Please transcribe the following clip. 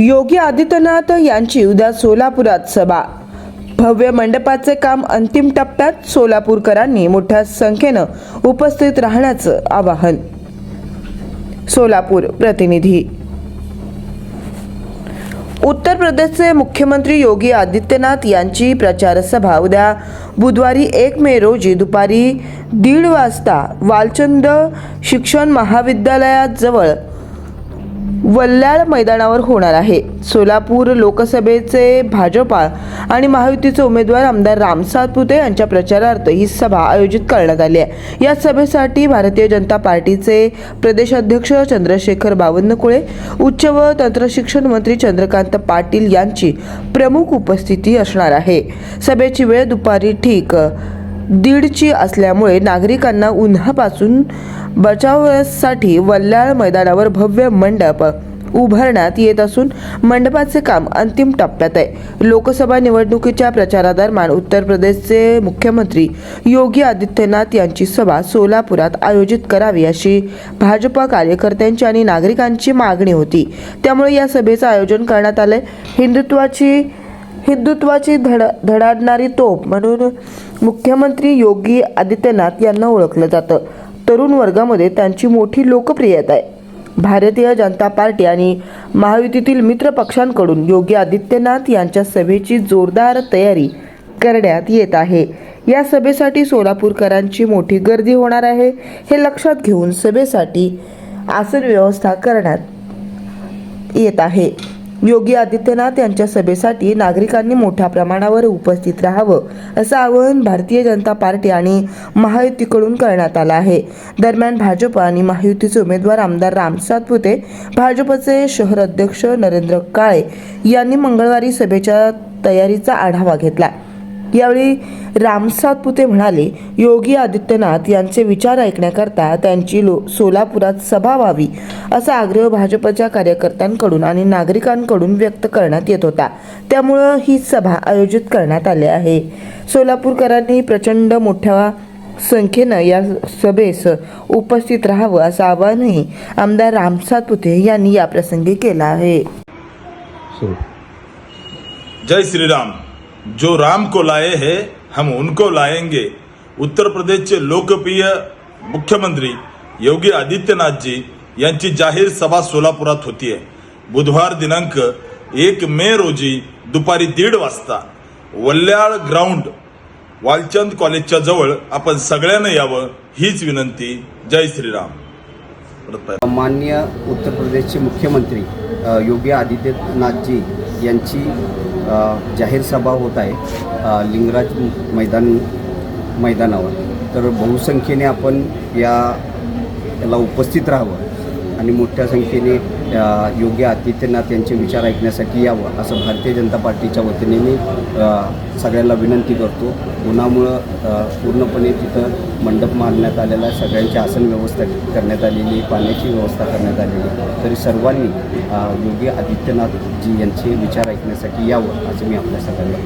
योगी आदित्यनाथ यांची उद्या सोलापुरात सभा. भव्य मंडपाचे काम अंतिम टप्प्यात सोलापूरकरांनी मोठ्या संख्येनं उपस्थित राहण्याचं आवाहन. सोलापूर प्रतिनिधी. उत्तर प्रदेशचे मुख्यमंत्री योगी आदित्यनाथ यांची प्रचारसभा उद्या बुधवारी एक मे रोजी दुपारी दीड वाजता वालचंद शिक्षण महाविद्यालयाजवळ वल्ल्याळ मैदानावर होणार आहे. सोलापूर लोकसभेचे भाजपा आणि महायुतीचे उमेदवार आमदार राम सातपुते यांच्या प्रचारार्थ ही सभा आयोजित करण्यात आली आहे. या सभेसाठी भारतीय जनता पार्टीचे प्रदेशाध्यक्ष चंद्रशेखर बावनकुळे उच्च व तंत्रशिक्षण मंत्री चंद्रकांत पाटील यांची प्रमुख उपस्थिती असणार आहे. सभेची वेळ दुपारी ठीक दीडची असल्यामुळे नागरिकांना उन्हापासून बचावासाठी वल्लाळ मैदानावर भव्य मंडप उभारण्यात येत असून मंडपाचे काम अंतिम टप्प्यात आहे. लोकसभा निवडणुकीच्या प्रचारादरम्यान उत्तर प्रदेशचे मुख्यमंत्री योगी आदित्यनाथ यांची सभा सोलापुरात आयोजित करावी अशी भाजपा कार्यकर्त्यांची आणि नागरिकांची मागणी होती. त्यामुळे या सभेचं आयोजन करण्यात आलंय. हिंदुत्वाची हिंदुत्वाची धड धडाडणारी तोप म्हणून मुख्यमंत्री योगी आदित्यनाथ यांना ओळखलं जातं. तरुण वर्गामध्ये त्यांची मोठी लोकप्रियता आहे. भारतीय जनता पार्टी आणि महायुतीतील मित्र पक्षांकडून योगी आदित्यनाथ यांच्या सभेची जोरदार तयारी करण्यात येत आहे. या सभेसाठी सोलापूरकरांची मोठी गर्दी होणार आहे हे लक्षात घेऊन सभेसाठी आसन व्यवस्था करण्यात येत आहे. योगी आदित्यनाथ यांच्या सभेसाठी नागरिकांनी मोठ्या प्रमाणावर उपस्थित राहावं असं आवाहन भारतीय जनता पार्टी आणि महायुतीकडून करण्यात आलं आहे. दरम्यान भाजप आणि महायुतीचे उमेदवार आमदार राम सातपुते भाजपचे शहर अध्यक्ष नरेंद्र काळे यांनी मंगळवारी सभेच्या तयारीचा आढावा घेतला. यावेळी रामसातपुते म्हणाले योगी आदित्यनाथ यांचे विचार ऐकण्याकरता त्यांची लो सोलापुरात सभा व्हावी असा आग्रह भाजपच्या कार्यकर्त्यांकडून आणि नागरिकांकडून व्यक्त करण्यात येत होता. त्यामुळं ही सभा आयोजित करण्यात आली आहे. सोलापूरकरांनी प्रचंड मोठ्या संख्येनं या सभेस उपस्थित राहावं असं आवाहनही आमदार रामसातपुते यांनी याप्रसंगी केलं आहे. जय श्रीराम. जो राम को लाए हैं हम उनको लाएंगे। उत्तर प्रदेशचे लोकप्रिय मुख्यमंत्री योगी आदित्यनाथ जी यांची जाहीर सभा सोलापुरात होती आहे बुधवार दिनांक एक मे रोजी दुपारी दीड वाजता वल्याळ ग्राउंड वालचंद कॉलेजच्या जवळ आपण सगळ्यांना यावं हीच विनंती. जय श्रीराम. मान्य उत्तर प्रदेशचे मुख्यमंत्री योगी आदित्यनाथजी यांची जाहीर सभा होत आहे लिंगराज मैदान मैदानावर. तर बहुसंख्येने आपण या याला उपस्थित राहावं. आणि मोठ्या संख्येने योगी आदित्यनाथ यांचे विचार ऐकण्यासाठी यावं असं भारतीय जनता पार्टीच्या वतीने मी सगळ्यांना विनंती करतो. उन्हामुळं पूर्णपणे तिथं मंडप मारण्यात आलेला आहे. सगळ्यांची आसन व्यवस्था करण्यात आलेली पाण्याची व्यवस्था करण्यात आलेली आहे. तरी सर्वांनी योगी योगी आदित्यनाथजी यांचे विचार ऐकण्यासाठी यावं असं मी आपल्या सगळ्यांना